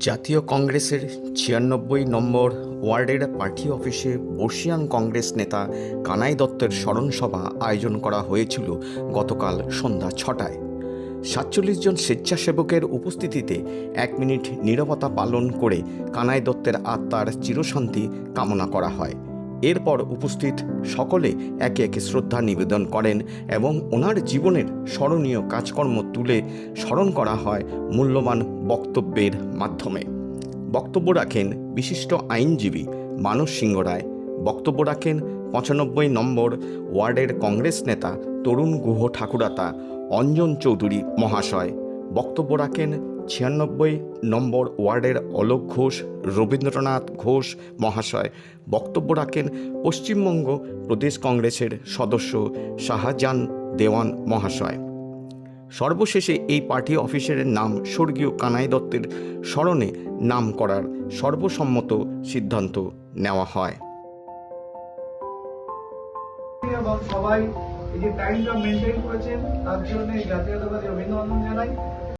জাতীয় কংগ্রেসের ছিয়ানব্বই নম্বর ওয়ার্ডের পার্টি অফিসে বর্ষিয়ান কংগ্রেস নেতা কানাই দত্তের স্মরণসভা আয়োজন করা হয়েছিল গতকাল সন্ধ্যা ছটায়। সাতচল্লিশ জন স্বেচ্ছাসেবকের উপস্থিতিতে এক মিনিট নীরবতা পালন করে কানাই দত্তের আত্মার চিরশান্তি কামনা করা হয়। এরপর উপস্থিত সকলে একে একে শ্রদ্ধা নিবেদন করেন এবং ওনার জীবনের স্মরণীয় কাজকর্ম তুলে স্মরণ করা হয় মূল্যবান বক্তব্যের মাধ্যমে। বক্তব্য রাখেন বিশিষ্ট আইনজীবী মানস সিংহ রায়। বক্তব্য রাখেন পঁচানব্বই নম্বর ওয়ার্ডের কংগ্রেস নেতা তরুণ গুহ ঠাকুরাতা, অঞ্জন চৌধুরী মহাশয়। বক্তব্য রাখেন ছিয়ানব্বই নম্বর ওয়ার্ডের অলোক ঘোষ, রবীন্দ্রনাথ ঘোষ মহাশয় বক্তব্য রাখেন পশ্চিমবঙ্গ প্রদেশ কংগ্রেসের সদস্য শাহজাহান দেওয়ান মহাশয়। সর্বশেষে এই পার্টি অফিসের নাম স্বর্গীয় কানাই দত্তের স্মরণে নাম করার সর্বসম্মত সিদ্ধান্ত নেওয়া হয়। সবাই এই যে টাইমটা মেনটেন করেছেন, তার জন্য জাতীয়তাবাদী অভিনন্দন জানাই।